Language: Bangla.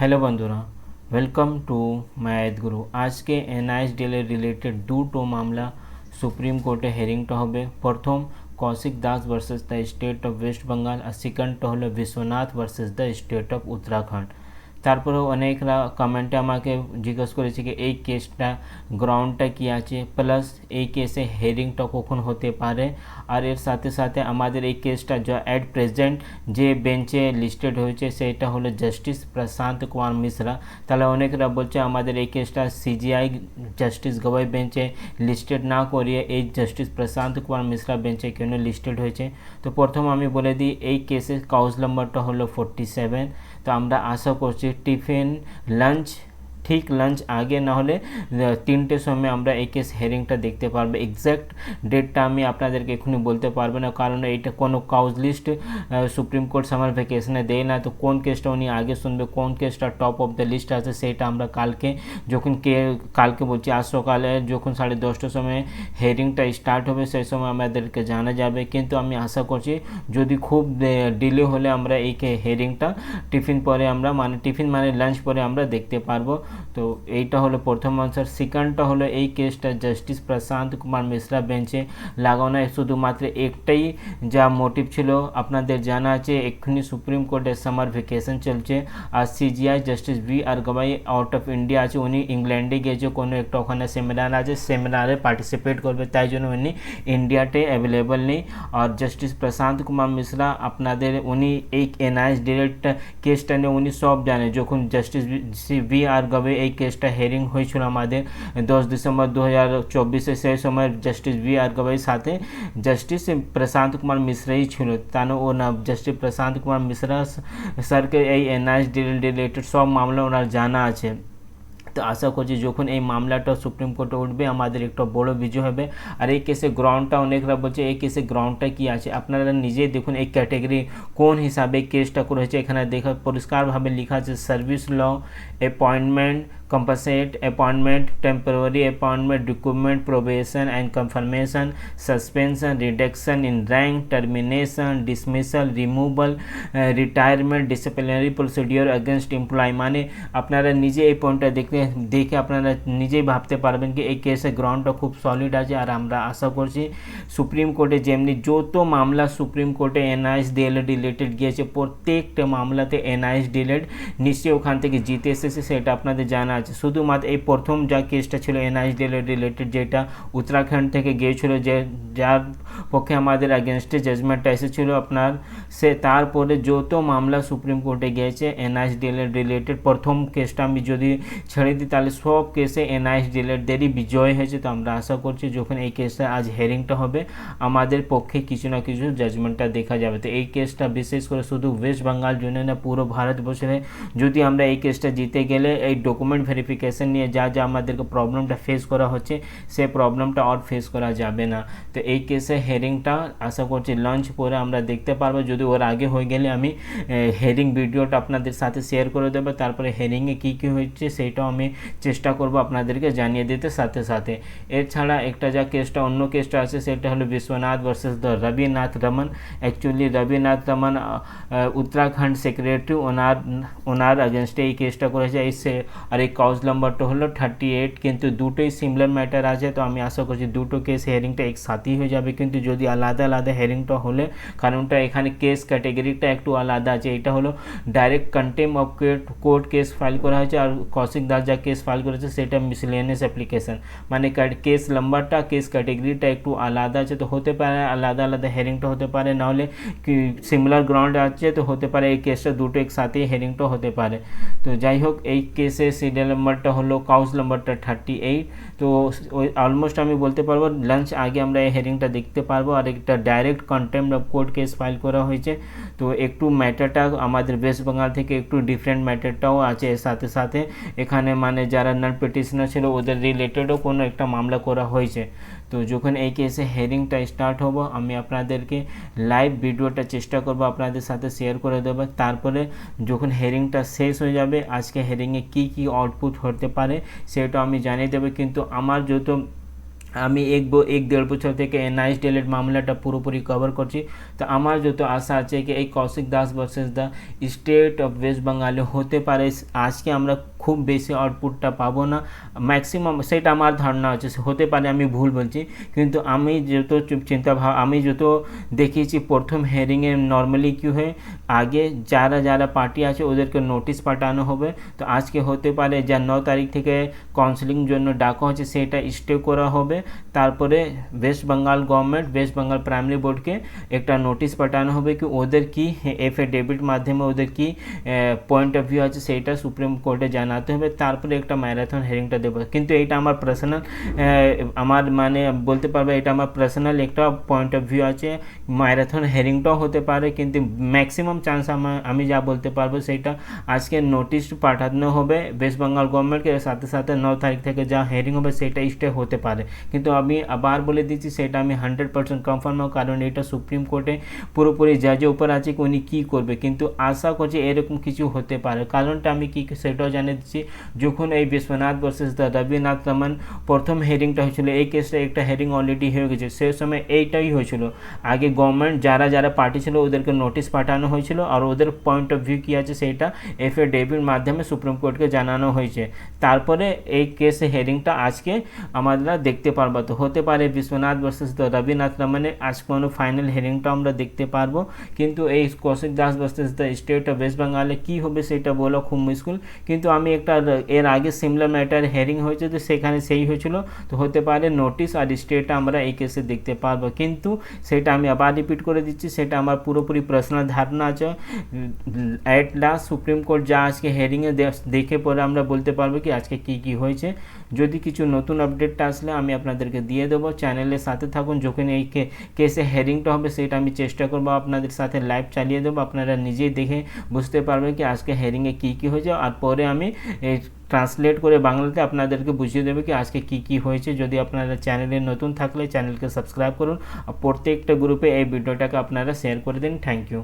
হ্যালো বন্ধুরা ওয়েলকাম টু ম্যাথ গুরু আজকে এনআইএস ডিলের রিলেটেড দুটো মামলা সুপ্রিম কোর্টে হেরিংটা হবে প্রথম Kaushik Das versus the state of West Bengal আর সেকেন্ডটা হলো Biswanath versus the state of Uttarakhand তারপরেও অনেকরা কমেন্টে আমাকে জিজ্ঞেস করেছে কি, এই কেসটা গ্রাউন্ডটা কি আছে? প্লাস এই কেসে হেরিংটা কখন হতে পারে? আর এর সাথে সাথে আমাদের এই কেসটা যা অ্যাট প্রেজেন্ট যে বেঞ্চে লিস্টেড হয়েছে, সেটা হলো জাস্টিস প্রশান্ত কুমার মিশ্রা তাহলে অনেকরা বলছে, আমাদের এই কেসটা সিজিআই জাস্টিস গবাই বেঞ্চে লিস্টেড না করিয়ে এই জাস্টিস প্রশান্ত কুমার মিশ্রা বেঞ্চে কেন লিস্টেড হয়েছে? তো প্রথম আমি বলে দিই, এই কেসের কাউজ নাম্বারটা হলো ফোরটি সেভেন তো আমরা আশা করছি টিফিন লাঞ্চ ঠিক লাঞ্চ আগে না হলে তিনটের সময় আমরা এই কেস হেয়ারিংটা দেখতে পারব। এক্স্যাক্ট ডেটটা আমি আপনাদেরকে এখনই বলতে পারব না, কারণ এইটা কোনো cause list supreme court summer ভ্যাকেশনে দেয় না। তো কোন কেসটা উনি আগে শুনবে, কোন কেসটা টপ অফ দ্য লিস্ট আছে, সেটা আমরা কালকে, যখন কে, কালকে বলছি, আজ সকালে যখন সাড়ে দশটার সময় হেয়ারিংটা স্টার্ট হবে, সেই সময় আমাদেরকে জানা যাবে। কিন্তু আমি আশা করছি, যদি খুব ডিলে হলে আমরা এই হেয়ারিংটা টিফিন পরে আমরা মানে টিফিন মানে লাঞ্চ পরে আমরা দেখতে পারব। তো এইটা হলো প্রথম আনসার সেকেন্ডটা হলো এই কেসটা জাস্টিস প্রশান্ত কুমার মিশ্রা বেঞ্চে লাগানো। শুধুমাত্র একটাই যা মোটিভ ছিল। আপনাদের জানা আছে, এক্ষুনি সুপ্রিম কোর্টের সামার ভ্যাকেশন চলছে। আর CJI justice V R Gavai out of India আছে। উনি ইংল্যান্ডে গিয়েছে। কোনো একটা ওখানে সেমিনার আছে। সেমিনারে পার্টিসিপেট করবে। তাই জন্য উনি ইন্ডিয়াতে অ্যাভেলেবল নেই। আর জাস্টিস প্রশান্ত কুমার মিশ্রা আপনাদের, উনি এই এনআইএস ডিরেক্ট কেসটা নিয়ে উনি সব জানে। যখন জাস্টিস ভি আর গবে এই কেসটা হেয়ারিং হয়েছিল আমাদের দশ ডিসেম্বর দু হাজার চব্বিশে। সেই সময় জাস্টিস ভি আর গবাইয়ের সাথে জাস্টিস প্রশান্ত কুমার মিশ্রাই ছিল। তা ও জাস্টিস প্রশান্ত কুমার মিশ্রা স্যারকে এই এনআইএস রিলেটেড সব মামলা ওনার জানা আছে। তো আশা করছি যখন এই মামলাটা সুপ্রিম কোর্টে উঠবে, আমাদের একটা বড় বিজয় হবে। আর এই কেসে গ্রাউন্ডটা অনেকরা বলছে, এই কেসে গ্রাউন্ডটা কি আছে? আপনারা নিজেই দেখুন এই ক্যাটেগরি কোন হিসাবে কেসটা করেছে। এখানে দেখা পরিষ্কারভাবে লেখা আছে service law appointment compensate appointment temporary appointment recruitment probation and confirmation suspension reduction in rank termination dismissal removal uh, retirement disciplinary procedure against employee মানে আপনারা নিজে এই পয়েন্টটা দেখতে দেখে আপনারা নিজেই ভাবতে পারবেন কি এই কেসে গ্রাউন্ডটা খুব সলিড আছে আর আমরা আশা করছি সুপ্রিম কোর্টে যেমনি যত মামলা সুপ্রিম কোর্টে এনআইএস ডিএলএড রিলেটেড গিয়েছে প্রত্যেকটা মামলাতে এনআইএস ডিএলএড নিশ্চয়ই ওখান থেকে জিতে এসেছে সেটা আপনাদের জানা আছে। শুধুমাত্র এই প্রথম যা কেসটা ছিল এনআইএসডিএল রিলেটেড যেটা উত্তরাখণ্ড থেকে গিয়েছিল যে, যার পক্ষে আমাদের অ্যাগেনস্টে জাজমেন্টটা এসেছিল আপনার, সে তারপরে যত মামলা সুপ্রিম কোর্টে গিয়েছে এনআইএসডিএল রিলেটেড প্রথম কেসটা আমি যদি ছেড়ে দিই, তাহলে সব কেসে এনআইএসডিএলদেরই বিজয় হয়েছে তো আমরা আশা করছি যখন এই কেসটা আজ হেয়ারিংটা হবে। আমাদের পক্ষে কিছু না কিছু জাজমেন্টটা দেখা যাবে। তো এই কেসটা বিশেষ করে শুধু ওয়েস্ট বেঙ্গল জন্য না পুরো ভারতবর্ষে যদি আমরা এই কেসটা জিতে গেলে, এই ডকুমেন্ট ভেরিফিকেশন নিয়ে যা যা আমাদেরকে প্রবলেমটা ফেস করা হচ্ছে সে প্রবলেমটা আর ফেস করা যাবে না। তো এই কেসে হেয়ারিংটা আশা করছি লঞ্চ করে আমরা দেখতে পারব। যদি ওর আগে হয়ে গেলে আমি হেয়ারিং ভিডিওটা আপনাদের সাথে শেয়ার করে দেবো। তারপরে হেয়ারিংয়ে কী কী হচ্ছে সেইটাও আমি চেষ্টা করব আপনাদেরকে জানিয়ে দিতে সাথে সাথে। এছাড়া একটা যা কেসটা অন্য কেসটা আছে, সেটা হলো Biswanath versus the Rabinath Raman. Actually Rabinath Raman Uttarakhand secretary ওনার ওনার অগেনস্টে এই কেসটা করেছে। এই সে, আর এই কাউজ নাম্বারটা হলো থার্টি এইট কিন্তু দুটোই সিমিলার ম্যাটার আছে, তো আমি আশা করছি দুটো কেস হেয়ারিংটা একসাথেই হয়ে যাবে। কিন্তু যদি আলাদা আলাদা হেয়ারিংটা হলে, কারণটা এখানে কেস ক্যাটেগরিটা একটু আলাদা আছে। এটা হলো direct contempt of court case file করা হয়েছে আর কৌশিক দাস যা কেস ফাইল করেছে সেটা মিসলেনিয়াস অ্যাপ্লিকেশন মানে কেস নাম্বারটা কেস ক্যাটেগরিটা একটু আলাদা আছে, তো হতে পারে আলাদা আলাদা হেয়ারিংটা হতে পারে নাহলে সিমিলার গ্রাউন্ড আছে, তো হতে পারে এই কেসটা দুটো একসাথেই হেয়ারিংটা হতে পারে। তো যাই হোক, এই কেসে সিরিয়াল নাম্বারটা হলো কাউজ নাম্বারটা থার্টি এইট তো অলমোস্ট আমি বলতে পারব লাঞ্চ আগে আমরা এই হেয়ারিংটা দেখতে পারব। আর একটা direct contempt of court case file করা হয়েছে। তো একটু ম্যাটারটা আমাদের ওয়েস্ট বেঙ্গল থেকে একটু ডিফারেন্ট ম্যাটারটাও আছে এর সাথে সাথে। এখানে মানে যারা নন পিটিশনার ছিল, ওদের রিলেটেডও কোনো একটা মামলা করা হয়েছে। তো যখন এই কেসে হেয়ারিংটা স্টার্ট হব, আমি আপনাদেরকে লাইভ ভিডিওটা চেষ্টা করব আপনাদের সাথে শেয়ার করে দেবো তারপরে যখন হেয়ারিংটা শেষ হয়ে যাবে, আজকে হেয়ারিংয়ে কী কী আউটপুট হতে পারে সেটা আমি জানিয়ে দেবো। কিন্তু আমার যত আমি এক এক দেড় বছর থেকে এনআইএস ডিলের মামলাটা পুরোপুরি কভার করছি। তো আমার যত আশা আছে কি এই Koushik Das versus the state of West বেঙ্গলে হতে পারে। আজকে আমরা খুব বেশি আউটপুটটা পাবো না। ম্যাক্সিমাম সেটা আমার ধারণা আছে হতে পারে, আমি ভুল বলছি। কিন্তু আমি যত চিন্তা ভাব আমি যত দেখিয়েছি, প্রথম হেয়ারিংয়ে নর্মালি কী হয়? আগে যারা যারা পার্টি আছে, ওদেরকে নোটিশ পাঠানো হবে। তো আজকে হতে পারে, যা ন তারিখ থেকে কাউন্সিলিং জন্য ডাকা হচ্ছে, সেটা স্টে করা হবে। তারপরে West Bengal government West Bengal primary বোর্ডকে একটা নোটিশ পাঠানো হবে কি ওদের কি এফিডেভিট মাধ্যমে ওদের কি পয়েন্ট অফ ভিউ আছে সেইটা সুপ্রিম কোর্টে জানাতে হবে। তারপরে একটা ম্যারাথন হেয়ারিংটা দেবো। কিন্তু এটা আমার পার্সোনাল আমার মানে বলতে পারব এটা আমার পার্সোনাল একটা পয়েন্ট অফ ভিউ আছে। ম্যারাথন হেয়ারিংটাও হতে পারে, কিন্তু ম্যাক্সিমাম চান্স আমি যা বলতে পারব সেটা আজকে নোটিশ পাঠানো হবে। ওয়েস্ট বেঙ্গল গভর্নমেন্টকে সাথে সাথে ন তারিখ থেকে যা হেয়ারিং হবে সেটা স্টে হতে পারে। কিন্তু আমি আবার বলে দিচ্ছি, সেটা আমি হান্ড্রেড পার্সেন্ট কনফার্ম কারণ এটা সুপ্রিম কোর্টে পুরোপুরি জাজের উপর আছে উনি কী করবে। কিন্তু আশা করছি এরকম কিছু হতে পারে। কারণটা আমি কি সেটাও জানিয়ে দিচ্ছি, যখন এই বিশ্বনাথ ভার্সেস দ্য রবীন্দ্রনাথ রমন প্রথম হেয়ারিংটা হয়েছিল, এই কেসটা একটা হেয়ারিং অলরেডি হয়ে গেছে। সে সময় এইটাই হয়েছিল। আগে গভর্নমেন্ট যারা যারা পার্টি ছিল, ওদেরকে নোটিশ পাঠানো হয়েছিল, আর ওদের পয়েন্ট অফ ভিউ কী আছে সেইটা এফিডেভিট মাধ্যমে সুপ্রিম কোর্টকে জানানো হয়েছে। তারপরে এই কেস হেয়ারিংটা আজকে আমরা দেখতে পারব। তো হতে পারে বিশ্বনাথ ভার্সেস দ্য রবীন্দ্রনাথ রমনের আজ কোনো ফাইনাল হেয়ারিংটা আমরা দেখতে পারব। কিন্তু এই Koushik Das versus the state of West বেঙ্গলে কী হবে সেটা বলা, খুব মুশকিল। কিন্তু আমি একটা, এর আগে সিমলা ম্যাটার হেয়ারিং হয়েছে, তো সেখানে সেই হয়েছিল। তো হতে পারে নোটিশ আর স্টেটটা আমরা এই কেসে দেখতে পারব। কিন্তু সেটা আমি আবার রিপিট করে দিচ্ছি, সেটা আমার পুরোপুরি পার্সোনাল ধারণা আছে। অ্যাট লাস্ট সুপ্রিম কোর্ট যা আজকে হেয়ারিংয়ে দেখে পরে আমরা বলতে পারব কি আজকে কি কি হয়েছে। যদি কিছু নতুন আপডেটটা আসলে আমি আপনাদেরকে দিয়ে দেবো। চ্যানেলের সাথে থাকুন, যখন এই কেসে হেয়ারিংটা হবে, সেটা আমি চেষ্টা করব আপনাদের সাথে লাইভ চালিয়ে দেবো। আপনারা নিজেই দেখে বুঝতে পারবেন কি আজকে হেয়ারিংয়ে কী কী হয়েছে। আর পরে আমি ট্রান্সলেট করে বাংলাতে আপনাদেরকে বুঝিয়ে দেবে কি আজকে কি কি হয়েছে। যদি আপনারা চ্যানেলে নতুন থাকলে চ্যানেলকে সাবস্ক্রাইব করুন। আর প্রত্যেকটা গ্রুপে এই ভিডিওটাকে আপনারা শেয়ার করে দিন। Thank you